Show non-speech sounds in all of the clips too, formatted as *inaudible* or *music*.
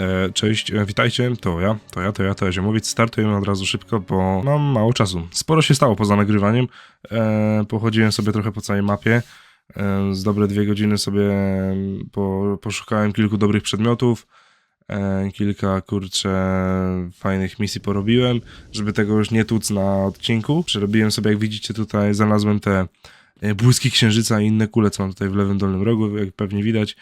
E, cześć, e, witajcie, to ja, to ja, to ja, to ja Ziomowiec. Startujemy od razu szybko, bo mam mało czasu. Sporo się stało poza nagrywaniem. E, pochodziłem sobie trochę po całej mapie. Z dobre dwie godziny sobie mm, po, poszukałem kilku dobrych przedmiotów. Kilka, kurczę, fajnych misji porobiłem, żeby tego już nie tłuc na odcinku. Przerobiłem sobie, jak widzicie tutaj, znalazłem te błyski księżyca i inne kule, co mam tutaj w lewym dolnym rogu, jak pewnie widać.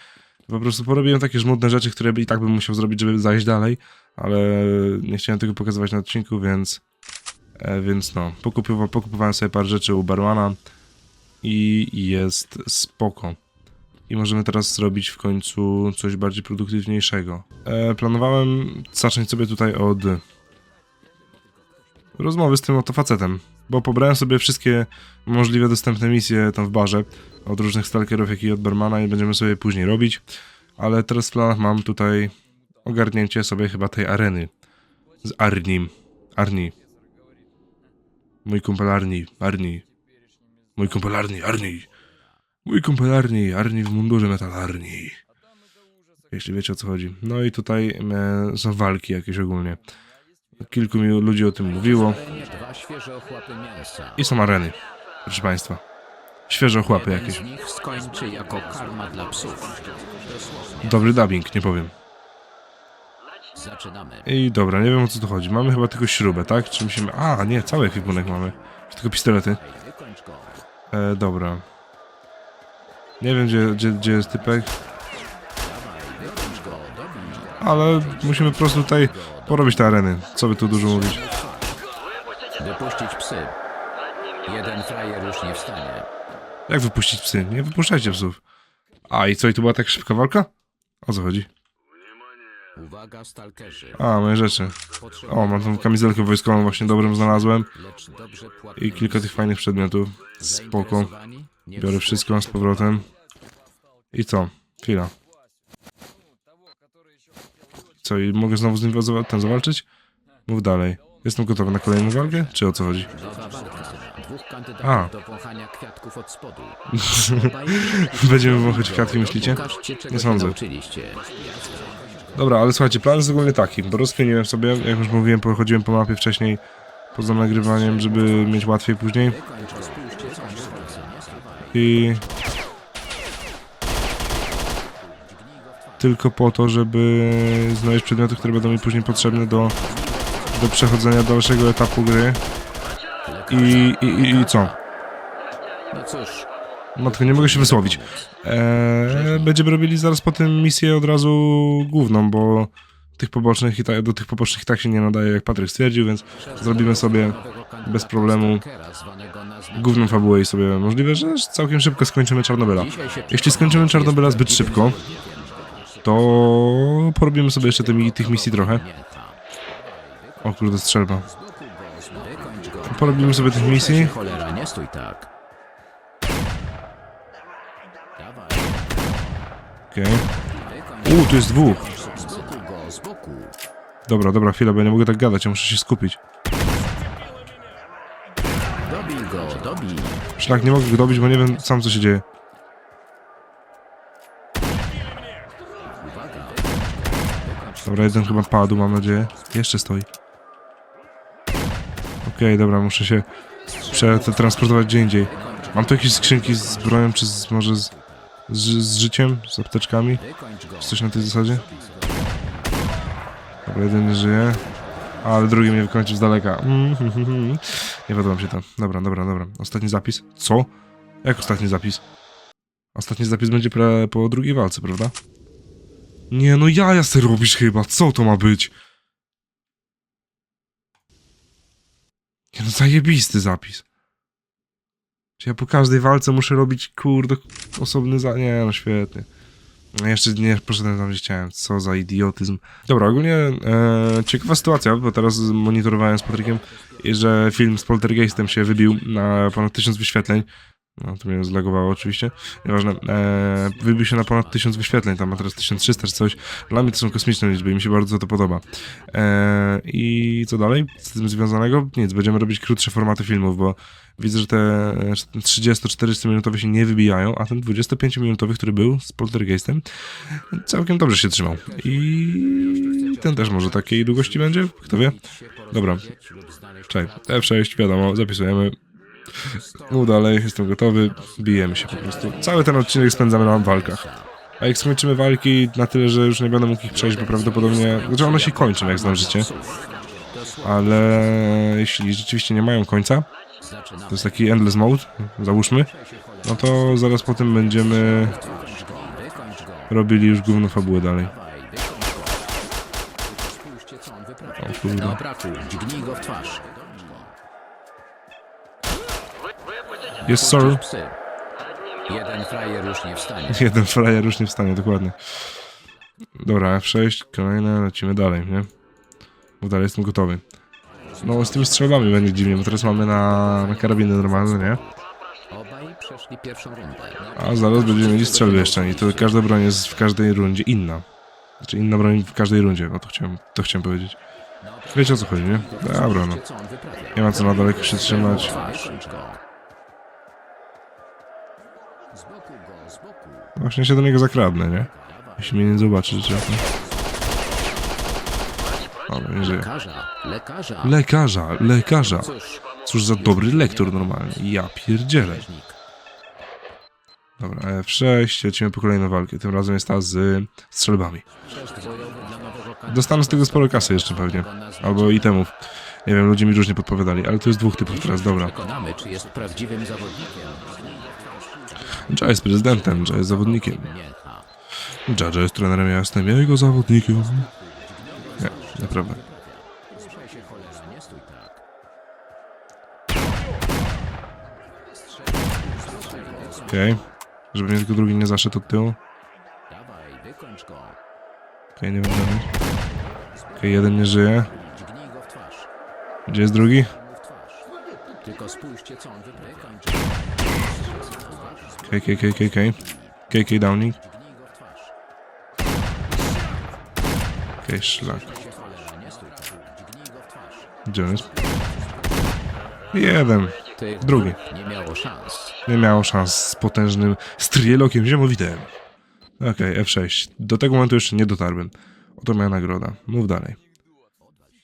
Po prostu porobiłem takie żmudne rzeczy, które i tak bym musiał zrobić, żeby zajść dalej, ale nie chciałem tego pokazywać na odcinku, więc e, więc no, pokupowa- pokupowałem sobie parę rzeczy u barmana i jest spoko. I możemy teraz zrobić w końcu coś bardziej produktywniejszego. E, planowałem zacząć sobie tutaj od rozmowy z tym oto facetem, bo pobrałem sobie wszystkie możliwe dostępne misje tam w barze od różnych stalkerów, jak i od barmana i będziemy sobie później robić, ale teraz w planach mam tutaj ogarnięcie sobie chyba tej areny z Arnim. Arni. Mój kumpel Arni. Arni. Mój kumpel Arni. Arni. Mój kumpel Arni. Arni w mundurze metalarni. Jeśli wiecie o co chodzi. No i tutaj e, są walki jakieś ogólnie. Kilku mi ludzi o tym mówiło. I są areny, proszę Państwa. Świeże ochłapy jakieś. Dobry dubbing, nie powiem. I dobra, nie wiem o co tu chodzi. Mamy chyba tylko śrubę, tak? Czy musimy... A, nie, cały ekwipunek mamy. Czy tylko pistolety? E, dobra. Nie wiem, gdzie, gdzie, gdzie jest typek, ale musimy po prostu tutaj porobić te areny. Co by tu dużo mówić. Wypuścić psy. Jeden frajer już nie wstanie. Jak wypuścić psy? Nie wypuszczajcie psów. A, i co, i tu była tak szybka walka? O co chodzi? Uwaga, stalkerzy. A, moje rzeczy. O, mam tą kamizelkę wojskową właśnie dobrym znalazłem. I kilka tych fajnych przedmiotów. Spoko. Biorę wszystko z powrotem. I co? Chwila. Co, i mogę znowu z nim ten zawalczyć? Mów dalej. Jestem gotowy na kolejną walkę? Czy o co chodzi? A. *laughs* Będziemy wąchać kwiatki, myślicie? Nie sądzę. Dobra, ale słuchajcie, plan jest ogólnie taki, bo sobie, jak już mówiłem, pochodziłem po mapie wcześniej, poza nagrywaniem, żeby mieć łatwiej później. I... Tylko po to, żeby znaleźć przedmioty, które będą mi później potrzebne do, do przechodzenia dalszego etapu gry. I, i, i, i co? No cóż, Matko, nie mogę się wysłowić. Eee, będziemy robili zaraz po tym misję od razu główną, bo tych pobocznych i tak, do tych pobocznych i tak się nie nadaje, jak Patryk stwierdził, więc zrobimy sobie bez problemu główną fabułę i sobie możliwe, że całkiem szybko skończymy Czarnobyla. Jeśli skończymy Czarnobyla zbyt szybko, to porobimy sobie jeszcze tymi, tych misji trochę. O kurde, strzelba. Porobimy sobie tych misji. Cholera, nie stój tak. Okej. U, tu jest dwóch. Dobra, dobra, chwila, bo ja nie mogę tak gadać, ja muszę się skupić. Dobij go, dobij. Szlak, nie mogę go dobić, bo nie wiem sam co się dzieje. Uwaga. Dobra, jeden chyba padł, mam nadzieję. Jeszcze stoi. Okej, dobra, muszę się przetransportować gdzie indziej. Mam tu jakieś skrzynki z bronią, czy z, może z, z, z życiem, z apteczkami? Czy coś na tej zasadzie? Dobra, jeden nie żyje. Ale drugi mnie wykończył z daleka. *laughs* Nie podoba mi się to. Dobra, dobra, dobra. Ostatni zapis. Co? Jak ostatni zapis? Ostatni zapis będzie po drugiej walce, prawda? Nie, no jaja se robisz chyba. Co to ma być? Nie, no zajebisty zapis. Czy ja po każdej walce muszę robić, kurde, osobny za... Nie, no świetnie. No jeszcze nie poszedłem tam, gdzie chciałem. Co za idiotyzm. Dobra, ogólnie e, ciekawa sytuacja, bo teraz monitorowałem z Patrykiem, że film z Poltergeistem się wybił na ponad 1000 wyświetleń. No, to mnie zlagowało oczywiście. Nieważne. E, wybił się na ponad 1000 wyświetleń, tam ma teraz 1300 czy coś. Dla mnie to są kosmiczne liczby i mi się bardzo to podoba. E, I co dalej z tym związanego? Nic, będziemy robić krótsze formaty filmów, bo widzę, że te e, 30-40 minutowe się nie wybijają, a ten 25 minutowy, który był z Poltergeistem, całkiem dobrze się trzymał. I ten też może takiej długości będzie? Kto wie? Dobra. Czekaj, F6, wiadomo, zapisujemy. Mów dalej, jestem gotowy. Bijemy się po prostu. Cały ten odcinek spędzamy na walkach. A jak skończymy walki na tyle, że już nie będę mógł ich przejść, bo prawdopodobnie... Znaczy one się kończą, jak znam życie. Ale jeśli rzeczywiście nie mają końca, to jest taki endless mode, załóżmy, no to zaraz po tym będziemy robili już główną fabułę dalej. O braku, dźgnij go w twarz. Jest. Psy. Jeden frajer już nie wstanie. *laughs* Jeden frajer już nie wstanie, dokładnie. Dobra, F6, kolejne, lecimy dalej, nie? Bo dalej jestem gotowy. No, z tymi strzelbami będzie dziwnie, bo teraz mamy na, na karabiny normalne, nie? Obaj przeszli pierwszą rundę. A zaraz będziemy mieli strzelby jeszcze i to każda broń jest w każdej rundzie inna. Znaczy inna broń w każdej rundzie, no to chciałem, to chciałem powiedzieć. Wiecie o co chodzi, nie? Dobra, no. Nie ma co na daleko się trzymać. Twarz, go. Z boku go, z boku. Właśnie się do niego zakradnę, nie? Jeśli mnie nie zobaczy, że trzeba. Dobra, nie żyje. Lekarza, lekarza. Lekarza, lekarza. Cóż, Cóż za dobry lektor normalnie. Ja pierdzielę. Dobra, F6, lecimy po kolejną walkę. Tym razem jest ta z strzelbami. Dostanę z tego sporo kasy jeszcze pewnie. Albo itemów. Nie wiem, ludzie mi różnie podpowiadali, ale to jest dwóch typów teraz, dobra. Przekonamy, czy jest prawdziwym zawodnikiem. Jaya jest prezydentem, Jaya jest zawodnikiem. Jaya jest trenerem, ja jestem jego zawodnikiem. Nie, naprawdę. Okej. Żeby mnie tylko drugi nie zaszedł od tyłu. Okej, nie będę mieć. Okej, jeden nie żyje. Gdzie jest drugi? Tylko spójrzcie, co on wyprawia. Okej. KK Downing. Okej, szlak. Gdzie on jest? Jeden. Drugi. nie miało szans. Nie miało szans z potężnym strielokiem ziemowitem. Okej, F6. Do tego momentu jeszcze nie dotarłem. Oto moja nagroda. Mów dalej.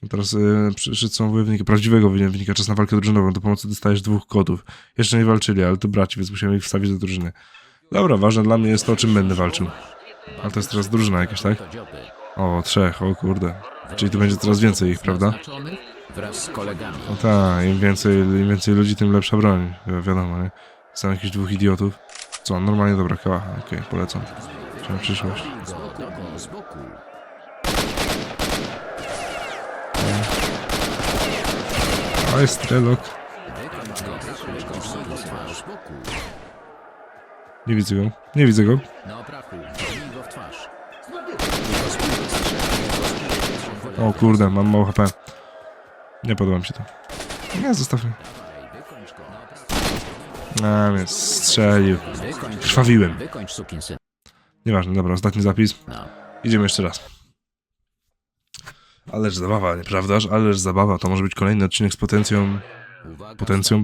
No Teraz y, przyszedł są wojownika, prawdziwego wojownika, czas na walkę drużynową. Do pomocy dostajesz dwóch kodów. Jeszcze nie walczyli, ale to braci, więc musiałem ich wstawić do drużyny. Dobra, ważne dla mnie jest to, o czym będę walczył. Ale to jest teraz drużyna jakaś, tak? O, trzech, o kurde. Czyli tu będzie coraz więcej ich, prawda? No tak, im więcej, im więcej ludzi, tym lepsza broń. Wi- wiadomo, nie? Są jakichś dwóch idiotów. Co, normalnie dobra kałacha. Okej, polecam. Chciałem przyszłość. Z boku go, z boku. A jest strelok. Wykończ go, wykończ go, dźgnij go w twarz. Z boku. Nie widzę go. Nie widzę go. O kurde, mam mało HP. Nie podoba mi się to. Nie, zostaw mnie. Dawaj, wykończ go. Na oprachu. A, mnie strzelił. Krwawiłem. Nieważne, dobra, ostatni zapis. Idziemy jeszcze raz. Ależ zabawa, nieprawdaż? Ależ zabawa. To może być kolejny odcinek z potencją... Potencją?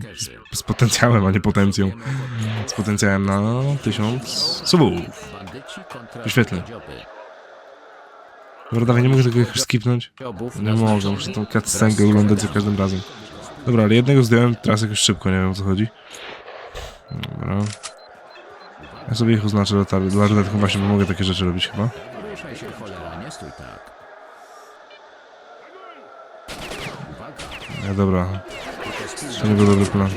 Z, potencjałem, a nie potencją. Z potencjałem na tysiąc subów. Dzioby. Dobra, nie mogę tego jakoś skipnąć. Nie mogę, muszę tą cutscenkę oglądać za każdym razem. Dobra, ale jednego zdjąłem, teraz jakoś szybko, nie wiem o co chodzi. Dobra. Ja sobie ich oznaczę ruletką właśnie, bo mogę takie rzeczy robić chyba. Ruszaj się cholera, nie stój tak. Dobra. To nie był dobry plan.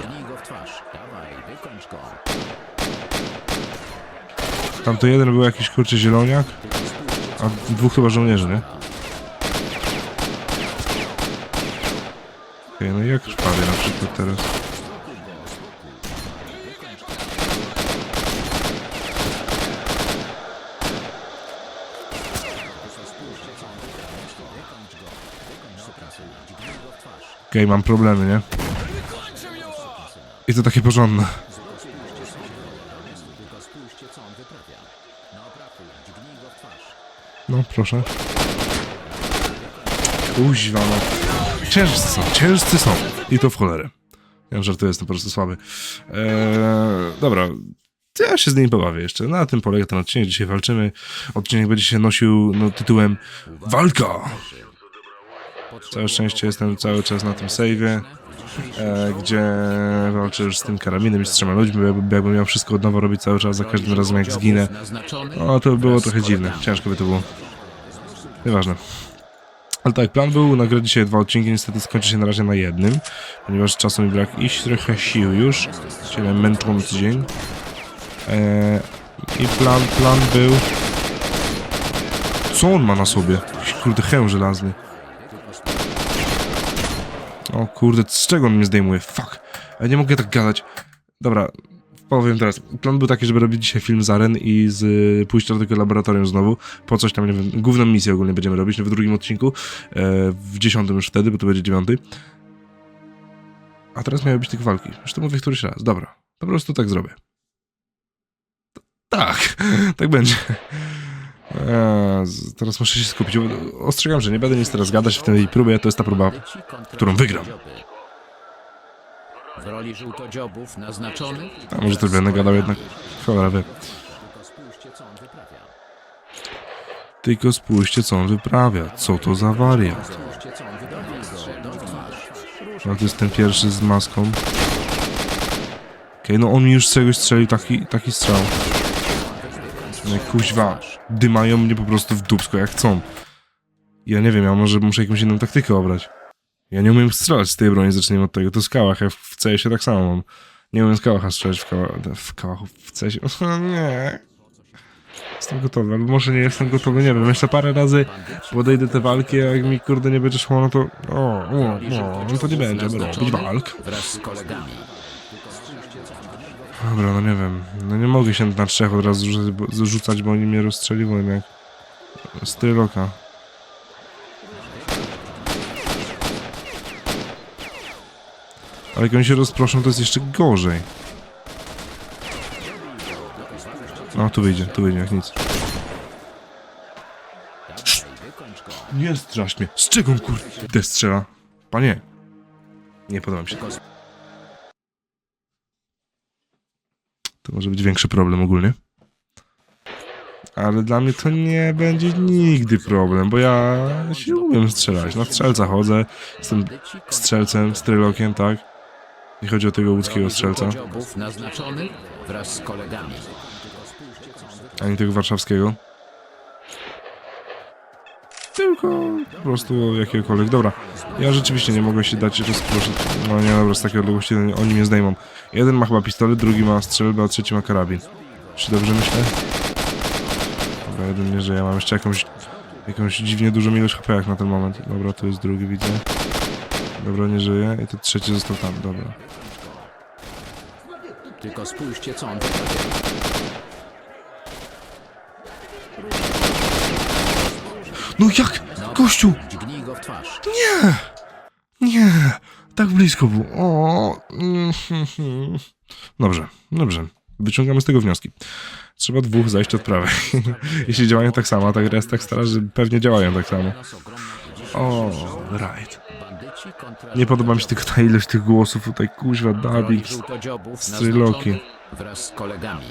Tam to jeden był jakiś kurczy zieloniak, a dwóch chyba żołnierzy, nie? Okej, no i jak krwawie na przykład teraz? Okej, mam problemy, nie? I to takie porządne. No, proszę. Kuźwa, no. Ciężcy są, ciężcy są. I to w cholerę. Ja żartuję, jestem po prostu słaby. Eee, dobra. ja się z nimi pobawię jeszcze. Na tym polega ten odcinek. Dzisiaj walczymy. Odcinek będzie się nosił no, tytułem Walka! Całe szczęście jestem cały czas na tym save'ie, e, gdzie walczę już z tym karabinem i z trzema ludźmi, bo jakby, jakbym miał wszystko od nowa robić cały czas, za każdym razem jak zginę, no to by było trochę dziwne. Ciężko by to było. Nieważne. Ale tak, plan był nagrać dzisiaj dwa odcinki, niestety skończy się na razie na jednym, ponieważ czasu mi brak iść trochę sił już. Dzisiaj męczący dzień. E, I plan, plan był... Co on ma na sobie? Jakiś kurde hełm żelazny. O kurde, z czego on mnie zdejmuje? Fuck. Ja nie mogę tak gadać. Dobra, powiem teraz. Plan był taki, żeby robić dzisiaj film z aren i z y, pójścia do tego laboratorium znowu. Po coś tam, nie wiem, główną misję ogólnie będziemy robić w drugim odcinku. E, w dziesiątym już wtedy, bo to będzie dziewiąty. A teraz miały być tych walki. Już to mówię któryś raz. Dobra, po prostu tak zrobię. Tak, *laughs* tak będzie. Eee, teraz muszę się skupić. Ostrzegam, że nie będę nic teraz gadać w tej próbie. To jest ta próba, którą wygram. W roli żółtodziobów naznaczonych... A może to będę gadał jednak. Cholera wie. Tylko spójrzcie, co on wyprawia. Co to za twarz. No to jest ten pierwszy z maską. Okej, no on mi już z czegoś strzelił taki, taki strzał. No kuźwa, dymają mnie po prostu w dupsko jak chcą. Ja nie wiem, ja może muszę jakąś inną taktykę obrać. Ja nie umiem strzelać z tej broni, zacznijmy od tego. To z kałach, ja w CS-ie tak samo mam. Nie umiem z kałacha strzelać w kałach, w kałach, w CS-ie. *laughs* nie. Jestem gotowy, albo może nie jestem gotowy, nie wiem. Jeszcze parę razy podejdę te walki, a jak mi kurde nie będzie szło, no to... O, o, o, no to nie będzie robić walk. Wraz z kolegami. Dobra, no nie wiem. No nie mogę się na trzech od razu rzucać, bo, oni mnie rozstrzeliwują jak z Tryloka. Ale jak oni się rozproszą, to jest jeszcze gorzej. No, tu wyjdzie, tu wyjdzie, jak nic. Nie strasz mnie. Z czego on kurde strzela? Panie. Nie podoba mi się. To może być większy problem ogólnie. Ale dla mnie to nie będzie nigdy problem, bo ja się umiem strzelać. Na strzelca chodzę, jestem strzelcem, strylokiem, tak? Nie chodzi o tego łódzkiego strzelca, ani tego warszawskiego. Tylko po prostu jakiegokolwiek. Dobra, ja rzeczywiście nie mogę się dać rozproszyć. No nie, dobra, z takiej odległości oni mnie zdejmą. Jeden ma chyba pistolet, drugi ma strzelbę, a trzeci ma karabin. Czy dobrze myślę? Dobra, jeden nie żyje. Mam jeszcze jakąś, jakąś dziwnie dużą ilość HP jak na ten moment. Dobra, tu jest drugi, widzę. Dobra, nie żyje. I ten trzeci został tam, dobra. Tylko spójrzcie, co on wyprawia. No jak? W twarz. Nie! Tak blisko był. O. mhm. Dobrze, dobrze. Wyciągamy z tego wnioski. Trzeba dwóch zajść od prawej. *laughs* Jeśli działają tak samo, a ta gra jest tak stara, że pewnie działają tak samo. O, right. Nie podoba mi się tylko ta ilość tych głosów tutaj, kuźwa, dubbing. Stryloki. wraz z kolegami.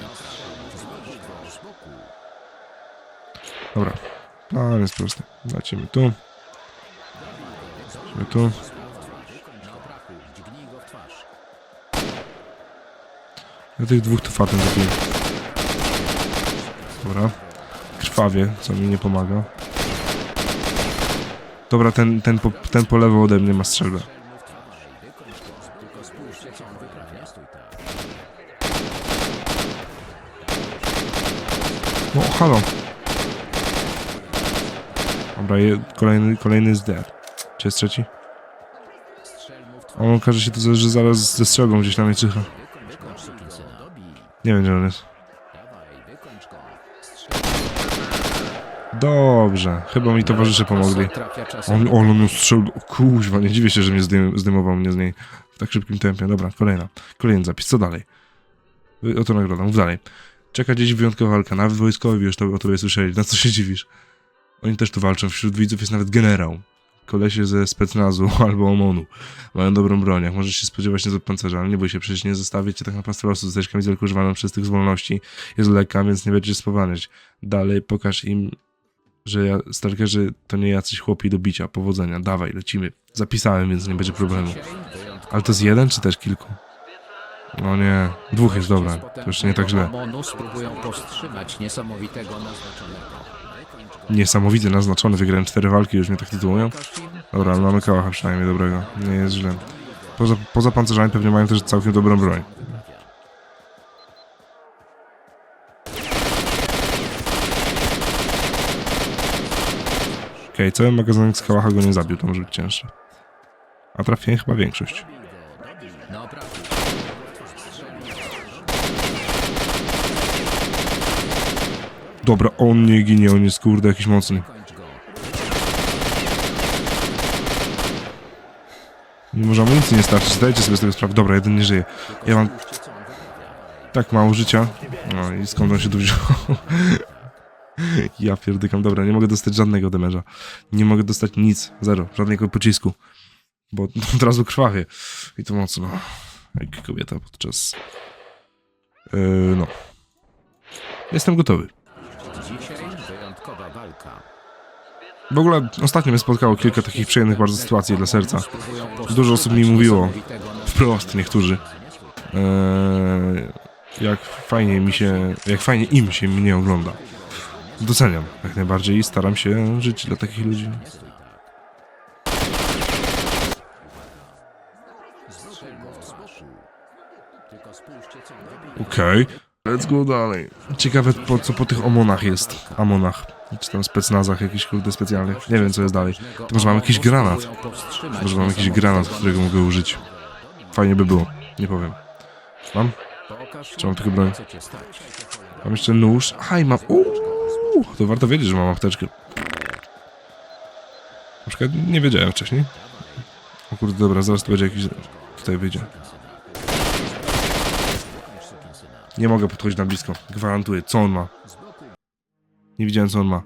Dobra. No, jest prosty. Lecimy tu. Lecimy tu. Ja tych dwóch to fatem zabiję. Dobra. Krwawie, co mi nie pomaga. Dobra, ten, ten, po, ten po lewo ode mnie ma strzelbę. No, halo. Dobra, je, kolejny, kolejny jest dead. Czy jest trzeci? On okaże się to, że zaraz ze strzelbą gdzieś tam mnie czyha. Nie wiem, gdzie on jest. Dobrze, chyba mi towarzysze pomogli. On, on, on strzelił. Kuźwa, nie dziwię się, że mnie zdejm, zdejmował mnie z niej w tak szybkim tempie. Dobra, kolejna. Kolejny zapis. Co dalej? Y, Oto nagroda. Mów dalej. Czeka dziś wyjątkowa walka. Nawet wojskowi już to, o tobie słyszeli. Na co się dziwisz? Oni też tu walczą. Wśród widzów jest nawet generał. kolesie ze specnazu *laughs* albo OMONu. Mają dobrą broń, jak możesz się spodziewać nie pancerza, ale nie bój się, przecież nie zostawię cię tak na pastwę losu. Dostajesz kamizelkę używaną przez tych z wolności. Jest lekka, więc nie będziesz spowalniać. Dalej pokaż im, że ja, stalkerzy to nie jacyś chłopi do bicia. Powodzenia, dawaj, lecimy. Zapisałem, więc nie będzie problemu. Ale to jest jeden, czy też kilku? No nie, dwóch jest dobra, to już nie tak źle. Niesamowity, naznaczony, wygrałem cztery walki, już mnie tak tytułują. Dobra, ale mamy kałacha przynajmniej dobrego, nie jest źle. Poza, poza pancerzami pewnie mają też całkiem dobrą broń. Okej, cały magazynek z kałacha go nie zabił, to może być cięższe. A trafiłem chyba większość. No prawda. Dobra, on nie ginie, on jest kurde jakiś mocny. Nie może amunicji nie starczyć, zdajcie sobie z tego sprawę. Dobra, jeden nie żyje. Ja mam tak mało życia. No i skąd on się tu wziął? *laughs* ja pierdykam. Dobra, nie mogę dostać żadnego damage'a. Nie mogę dostać nic. Zero. Żadnego pocisku. Bo *laughs* od razu krwawie. I to mocno. Jak kobieta podczas... Yy, no. Jestem gotowy. Dzisiaj wyjątkowa walka. W ogóle ostatnio mnie spotkało kilka takich przyjemnych bardzo sytuacji dla serca. Dużo osób mi mówiło, wprost niektórzy, eee, jak fajnie mi się, jak fajnie im się mnie ogląda. Doceniam jak najbardziej i staram się żyć dla takich ludzi. Tylko spójrzcie, let's go dalej. Ciekawe po, co po tych omonach jest. Amonach. Czy tam specnazach jakichś kurde specjalnych. Nie wiem co jest dalej. To może mam jakiś granat. Może mam jakiś granat, którego mogę użyć. Fajnie by było. Nie powiem. Mam? Czy mam tylko broń? Mam jeszcze nóż. Aj, mam. Uuu, to warto wiedzieć, że mam apteczkę. Na przykład nie wiedziałem wcześniej. O kurde, dobra, zaraz to będzie jakiś. Tutaj wyjdzie. Nie mogę podchodzić na blisko. Gwarantuję. Co on ma? Nie widziałem, co on ma.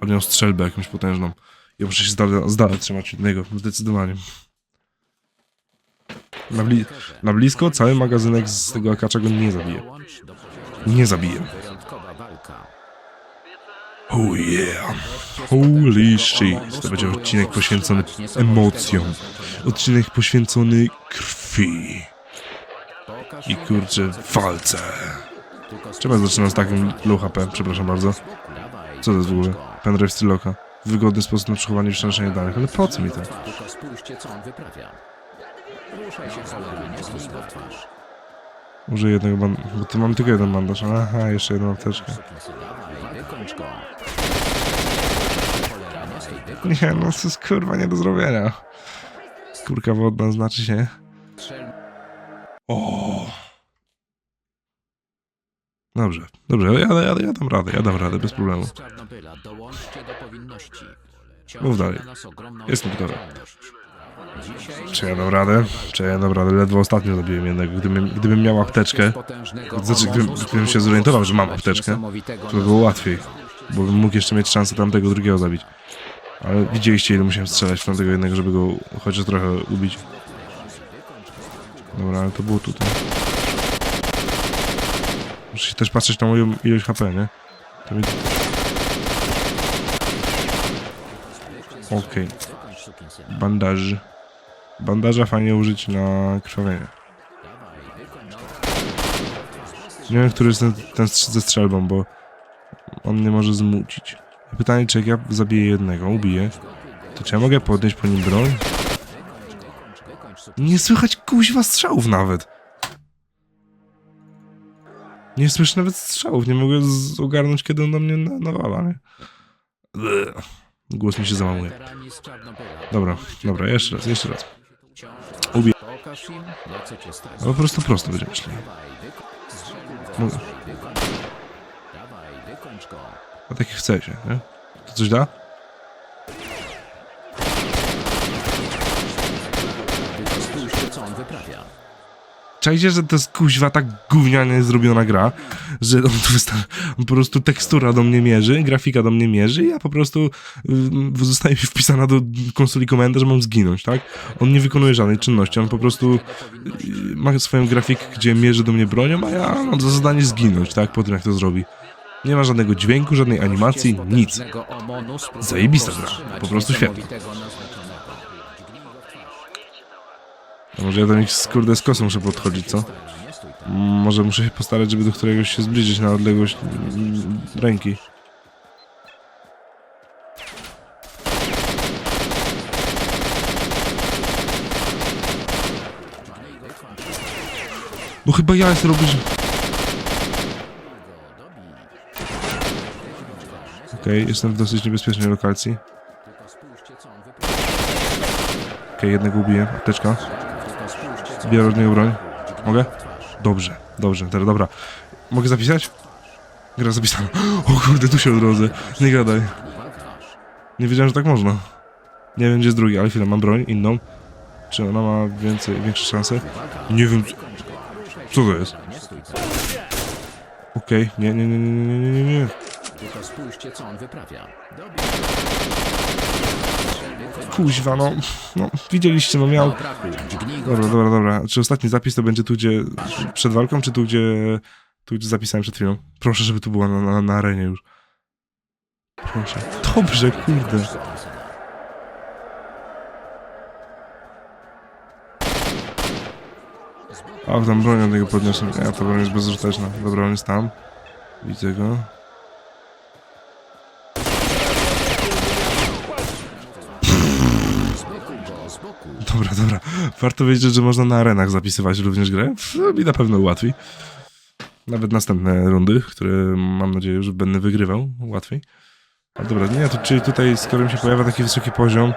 Ale miał strzelbę jakąś potężną. Ja muszę się z dala, trzymać od niego. Zdecydowanie. Na, bli na blisko cały magazynek z tego akacza go nie zabije. Nie walka. Oh yeah. Holy shit. To będzie odcinek poświęcony emocjom. Odcinek poświęcony krwi. I kurczę, walce. Czemu zaczynam z takim low HP? Przepraszam bardzo. Co to jest w ogóle? Pendrive Styloka. Wygodny sposób na przechowanie i przenoszenie danych. Ale po co mi to? Użyję jednego bandażu. Bo tu mam tylko jeden bandaż. Aha, jeszcze jedną apteczkę. Nie, no to jest kurwa nie do zrobienia. Kurka wodna znaczy się. O. Dobrze, dobrze, ja, ja, ja dam radę, ja dam radę, bez problemu. Mów dalej. Jestem gotowy. Czy ja dam radę? Czy ja dam radę? Ledwo ostatnio zabiłem jednego. Gdybym, gdybym miał apteczkę, znaczy gdybym, gdybym się zorientował, że mam apteczkę, to by było łatwiej. Bo bym mógł jeszcze mieć szansę tamtego drugiego zabić. Ale widzieliście, ile musiałem strzelać w tamtego jednego, żeby go chociaż trochę ubić. Dobra, ale to było tutaj. Muszę się też patrzeć na moją ilość HP, nie? To mi... Okej. Bandaż. Bandaża fajnie użyć na krwawienie. Nie wiem, który jest ten, ten ze strzelbą, bo on nie może zmucić. Pytanie, czy jak ja zabiję jednego, ubiję, to czy ja mogę podnieść po nim broń? Nie słychać kuźwa strzałów nawet. Nie słyszę nawet strzałów, nie mogę ogarnąć, kiedy on do mnie na, nawala, nie? Głos mi się załamuje. Dobra, dobra, jeszcze raz, jeszcze raz. Ubie-. Ale po prostu prosto będziemy szli. Go. A tak jak chce się, nie? To coś da? Tylko spójrzcie, co on wyprawia. Czajcie, że to jest kuźwa tak gównianie zrobiona gra, że on, on po prostu tekstura do mnie mierzy, grafika do mnie mierzy i ja po prostu y, zostaje mi wpisana do konsoli komenda, że mam zginąć, tak? On nie wykonuje żadnej czynności, on po prostu y, ma swoją grafikę, gdzie mierzy do mnie bronią, a ja mam za zadanie zginąć, tak? Po tym jak to zrobi. Nie ma żadnego dźwięku, żadnej animacji, nic. Zajebista gra, po prostu świetna. A może ja do nich z kurde z kosą muszę podchodzić, co? Mm, Może muszę się postarać, żeby do któregoś się zbliżyć na odległość mm, ręki. Bo chyba ja jest robisz. Okej, jestem w dosyć niebezpiecznej lokacji. Okej, jednego ubiję. Apteczka. Zbierożnej broń. Mogę? Dobrze, dobrze, teraz dobra. Mogę zapisać? Gra zapisana. *gasps* O kurde, tu się drodzy. Nie gadaj. Nie wiedziałem, że tak można. Nie wiem, gdzie jest drugi, ale chwilę, mam broń, inną. Czy ona ma więcej, większe szanse? Nie wiem, co to jest. Okej, okay. nie, nie, nie, nie, nie, nie, nie, nie. Tylko spójrzcie, co on wyprawia. Kuźwa, no. No, widzieliście, no miał... Dobra, dobra, dobra. Czy ostatni zapis to będzie tu, gdzie przed walką, czy tu, gdzie, tu, gdzie zapisałem przed chwilą? Proszę, żeby tu była na, na, na arenie już. Proszę. Dobrze, kurde. A, tam broń od niego podniosłem. Ja, ta broń jest bezużyteczna. Dobra, on jest tam. Widzę go. Warto wiedzieć, że można na arenach zapisywać również grę. Mi na pewno ułatwi. Nawet następne rundy, które mam nadzieję, że będę wygrywał łatwiej. A dobra, nie, to czyli tutaj, skoro mi się pojawia taki wysoki poziom,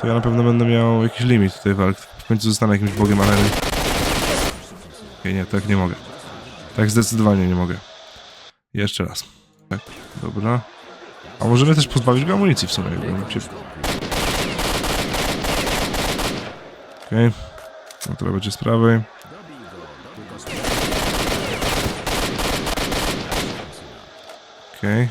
to ja na pewno będę miał jakiś limit tutaj walk. W końcu zostanę jakimś bogiem areny. Okej, nie, tak nie mogę. Tak zdecydowanie nie mogę. Jeszcze raz. Tak, dobra. A możemy też pozbawić go amunicji w sumie, jakbym się Okej. No teraz będzie z prawej. Okej.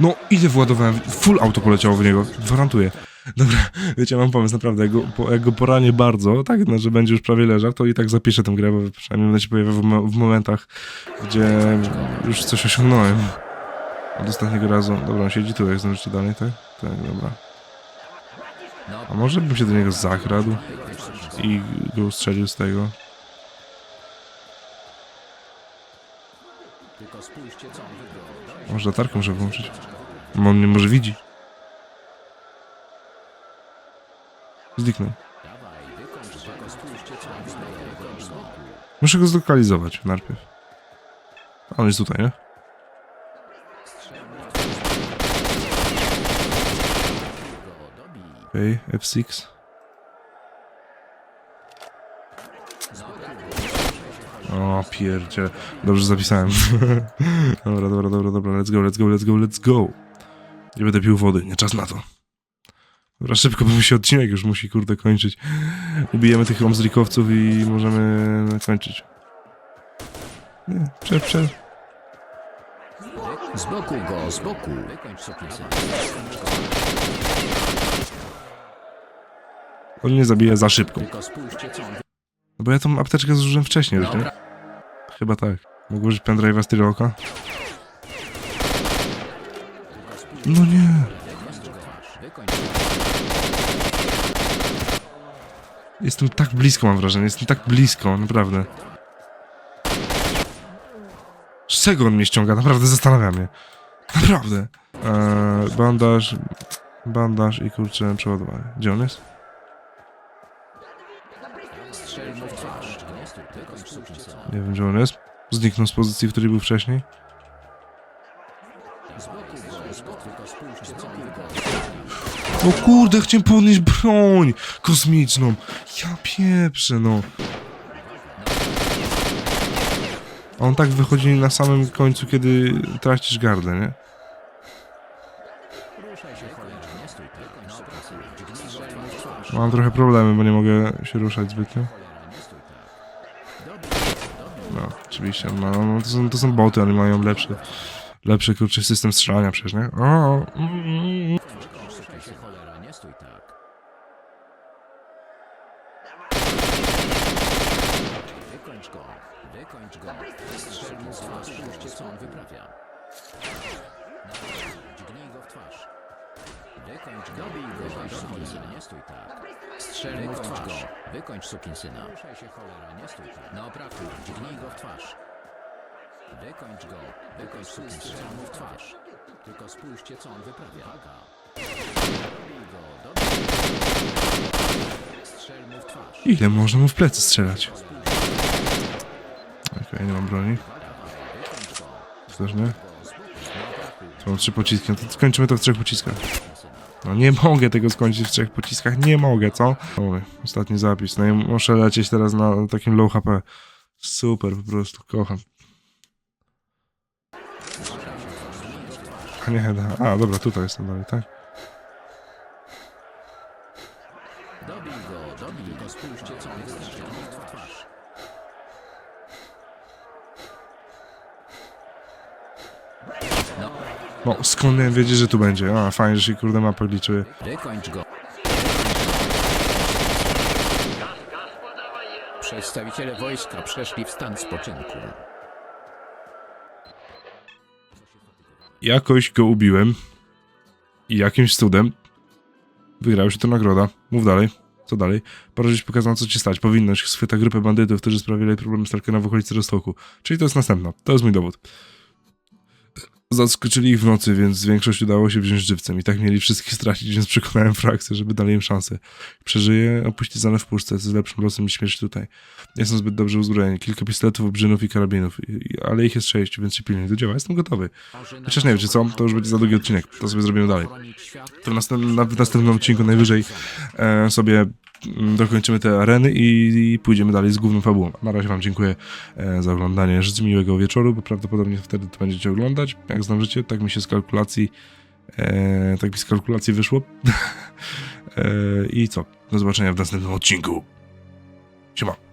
No, ile władowałem? Full auto poleciało w niego. Gwarantuję. Dobra, wiecie, mam pomysł, naprawdę. Jak go, po, jak go poranię bardzo, tak, no, że będzie już prawie leżał, to i tak zapiszę tę grę, bo przynajmniej będę się pojawiał w, w momentach, gdzie już coś osiągnąłem. Od ostatniego razu. Dobra, siedzi tu, jak zdążycie dalej, tak? Tak, dobra. A może bym się do niego zakradł i go ustrzelił z tego? Może latarkę muszę włączyć? On mnie może widzi. Zniknął. Muszę go zlokalizować najpierw. A On jest tutaj, nie? Go Okej, F6. O, pierdzie. Dobrze zapisałem. *laughs* dobra, dobra, dobra, dobra. Let's go, let's go, let's go, let's go. Nie będę pił wody, nie czas na to. Dobra, szybko, bo mi się odcinek już musi, kurde, kończyć. Ubijemy tych omzrikowców i możemy kończyć. Nie, prze, prze. Z boku go, z boku. On nie zabija za szybko. No bo ja tą apteczkę zużyłem wcześniej już, nie? Chyba tak. Mogę użyć pendrive'a z Tyroka? No nie. Jestem tak blisko, mam wrażenie. Jestem tak blisko, naprawdę. Z czego on mnie ściąga? Naprawdę zastanawia mnie. Naprawdę. Eee, bandaż, bandaż i kurczę przeładowanie. Gdzie on jest? Strzel mu w twarz. Wykończ sopisy. Nie wiem, gdzie on jest. Zniknął z pozycji, w której był wcześniej. O kurde, chciałem podnieść broń kosmiczną. Ja pieprzę, no. A on tak wychodzi na samym końcu, kiedy tracisz gardę, nie? No. Mam trochę problemy, bo nie mogę się ruszać zbytnio. Cholera, nie stój tak. Dobij, dobij. No, oczywiście, no, no to, są, to są boty, mają lepszy, lepszy kurczę system strzelania przecież, nie? O. Wykończ go, wykończ go. Spójrzcie co on wyprawia. Dźgnij go w twarz. Wykończ go, dobij go, wykończ sukinsyna, nie stój tak. Strzel mu w twarz. Wykończ sukinsyna. Ruszaj się, cholera, nie stój tak. Na opraku, dźgnij go w twarz. Wykończ go, wykończ sukinsyna. Strzel mu w twarz. Tylko spójrzcie co on wyprawia. Dobij go, dobij go. Strzel mu w twarz. ile można mu w plecy strzelać? Okej, nie mam broni. Wykończ go. Też nie? Go. To mam trzy pociski, no to skończymy to w trzech pociskach. No nie mogę tego skończyć w trzech pociskach, nie mogę, co? Oj, ostatni zapis, no i muszę lecieć teraz na takim low HP. Super, po prostu, kocham. A nie, a dobra, tutaj jestem dalej, tak? Dobij go, dobij go, spójrzcie co on wystrzel mu w twarz. No, No, skąd miałem wiedzieć, że tu będzie? A, fajnie, że się kurde mapa liczy. wykończ go. Przedstawiciele wojska przeszli w stan spoczynku. Jakoś go ubiłem i jakimś cudem wygrała się to nagroda. Mów dalej. Co dalej? Parażyć pokazano, co ci stać. Powinność schwyta grupę bandytów, którzy sprawili problemy Starkena w okolicy Rostoku. Czyli to jest następna. To jest mój dowód. Zaskoczyli ich w nocy, więc większość udało się wziąć żywcem. I tak mieli wszystkich stracić, więc przekonałem frakcję, żeby dali im szansę. Przeżyję, opuści zanę w puszce, z lepszym losem niż śmierć tutaj. Nie są zbyt dobrze uzbrojeni. Kilka pistoletów, obrzynów i karabinów. Ale ich jest sześć, więc się pilnuj do. Jestem gotowy. Chociaż nie wiecie co, to już będzie za długi odcinek. To sobie zrobimy dalej. To w następnym, na, w następnym odcinku najwyżej e, sobie dokończymy te areny i, i pójdziemy dalej z główną fabułą. Na razie wam dziękuję e, za oglądanie. Życzę miłego wieczoru, bo prawdopodobnie wtedy to będziecie oglądać. Jak znam życie, tak mi się z kalkulacji e, tak mi z kalkulacji wyszło. *laughs* e, I co? Do zobaczenia w następnym odcinku. Siema.